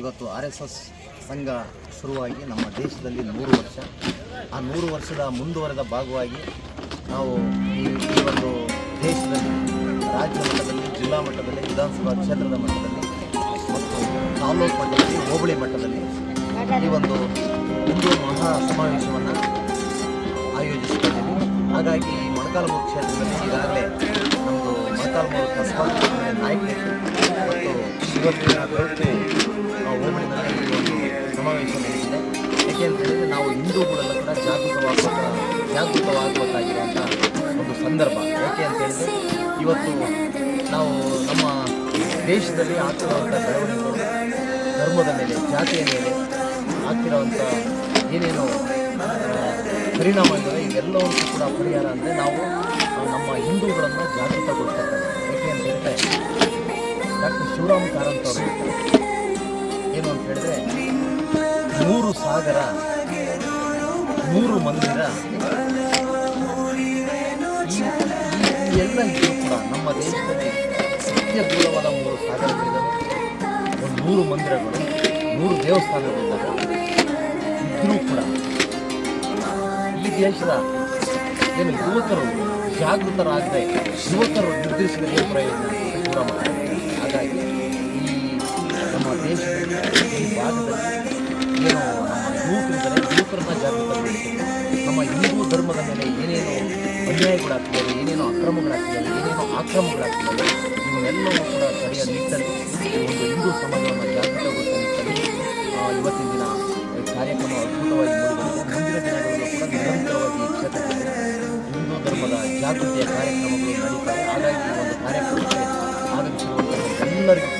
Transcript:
ಇವತ್ತು R S S ಸಂಘ ಶುರುವಾಗಿ ನಮ್ಮ ದೇಶದಲ್ಲಿ ನೂರು ವರ್ಷ. ಆ ನೂರು ವರ್ಷದ ಮುಂದುವರೆದ ಭಾಗವಾಗಿ ನಾವು ಈ ಒಂದು ದೇಶದಲ್ಲಿ, ರಾಜ್ಯ ಮಟ್ಟದಲ್ಲಿ, ಜಿಲ್ಲಾ ಮಟ್ಟದಲ್ಲಿ, ವಿಧಾನಸಭಾ ಕ್ಷೇತ್ರದ ಮಟ್ಟದಲ್ಲಿ ಮತ್ತು ತಾಲೂಕು ಮಟ್ಟದಲ್ಲಿ, ಹೋಬಳಿ ಮಟ್ಟದಲ್ಲಿ ಈ ಒಂದು ಹಿಂದೂ ಮಹಾ ಸಮಾವೇಶವನ್ನು ಆಯೋಜಿಸುತ್ತೇವೆ ಹಾಗಾಗಿ ಮೊಳಕಾಲ್ಮೂರು ಕ್ಷೇತ್ರದಲ್ಲಿ ಈಗಾಗಲೇ ನಮ್ಮದು ಮೊಳಕಾಲ್ಮೂರು ಕಸ್ಬಾ, ನಾಯಕರು. ಮತ್ತು ಶಿವಪುರ ಸಮಾವೇಶ ನಡೆದಿದೆ ಯಾಕೆ ಅಂತ ಹೇಳಿದರೆ ನಾವು ಹಿಂದೂಗಳೆಲ್ಲ ಕೂಡ ಜಾಗೃತವಾಗ ಜಾಗೃತವಾಗಬೇಕಾಗಿರುವಂಥ ಒಂದು ಸಂದರ್ಭ. ಯಾಕೆ ಅಂತ ಹೇಳಿದರೆ ಇವತ್ತು ನಾವು ನಮ್ಮ ದೇಶದಲ್ಲಿ ಆಗ್ತಿರುವಂಥ ಬೆಳವಣಿಗೆಗಳು, ಧರ್ಮದ ಮೇಲೆ, ಜಾತಿಯ ಮೇಲೆ ಆಗ್ತಿರೋವಂಥ ಏನೇನು ಪರಿಣಾಮ ಇದ್ದಾರೆ ಇದೆಲ್ಲವನ್ನೂ ಕೂಡ ಪರಿಹಾರ ಅಂದರೆ ನಾವು ನಮ್ಮ ಹಿಂದೂಗಳನ್ನು ಜಾಗೃತಗೊಳಿಸ್ತಕ್ಕಂಥ ಯಾಕೆ ಅಂತ ಹೇಳಿದ್ರೆ ಡಾಕ್ಟರ್ ಶಿವರಾಮ್ ಕಾರಂತ್ ಹೇಳಿದ್ರೆ ಮೂರು ಸಾಗರ, ಮೂರು ಮಂದಿರ ಎಲ್ಲ ಇದ್ರೂ ಕೂಡ ನಮ್ಮ ದೇಶದಲ್ಲಿ ಅತ್ಯ ದೂರವಾದ ಮೂರು ಸಾಗರಗಳಿದ್ದಾವೆ ಒಂದು ಮೂರು ಮಂದಿರಗಳು, ಮೂರು ದೇವಸ್ಥಾನಗಳಿದ್ದಾವೆ ಇದ್ರೂ ಕೂಡ ಈ ದೇಶದ ಏನು ಯುವಕರು ಜಾಗೃತರಾಗದೆ, ಯುವಕರು ನಿರ್ದೇಶಿಸಿದ ಏನು ಪ್ರಯೋಜನ ಶಿವರಾಮ ಹಾಗಾಗಿ ಭಾಗದಲ್ಲಿ ಏನು ನಮ್ಮ ಯುವಕರಿದ್ದಾರೆ ಯುವಕರನ್ನ ಜಾಗೃತಗೊಳಿಸಬೇಕು ನಮ್ಮ ಹಿಂದೂ ಧರ್ಮದ ಮೇಲೆ ಏನೇನು ಅನ್ಯಾಯಗಳಾಗ್ತಿದ್ದಾವೆ ಏನೇನು ಅಕ್ರಮಗಳಾಗ್ತಿದ್ದಾವೆ ಏನೇನೋ ಆಕ್ರಮಗಳಾಗ್ತಿದ್ದಾವೆ ಇವನ್ನೆಲ್ಲವೂ ಕೂಡ ತಡೆಯ ನಿಟ್ಟಲ್ಲಿ ಈ ಒಂದು ಹಿಂದೂ ಸಮಾಜವನ್ನು ಜಾಗೃತಗೊಳಿಸುವ ನಿಟ್ಟಲ್ಲಿ ಇವತ್ತಿನ ದಿನ ಕಾರ್ಯಕ್ರಮ ಅದ್ಭುತವಾಗಿ ಮೂಡಿಬಂದಿದೆ ಮುಂದಿನ ದಿನಗಳಲ್ಲೂ ಕೂಡ ನಿರಂತರವಾಗಿ ಕ್ಷೇತ್ರದಲ್ಲಿ ಹಿಂದೂ ಧರ್ಮದ ಜಾಗೃತಿಯ ಕಾರ್ಯಕ್ರಮಗಳು ನಡೀತಾರೆ ಹಾಗಾಗಿ ಈ ಒಂದು ಕಾರ್ಯಕ್ರಮಕ್ಕೆ ಆಗಮಿಸಿರುವಂತಹ ಎಲ್ಲರಿಗೂ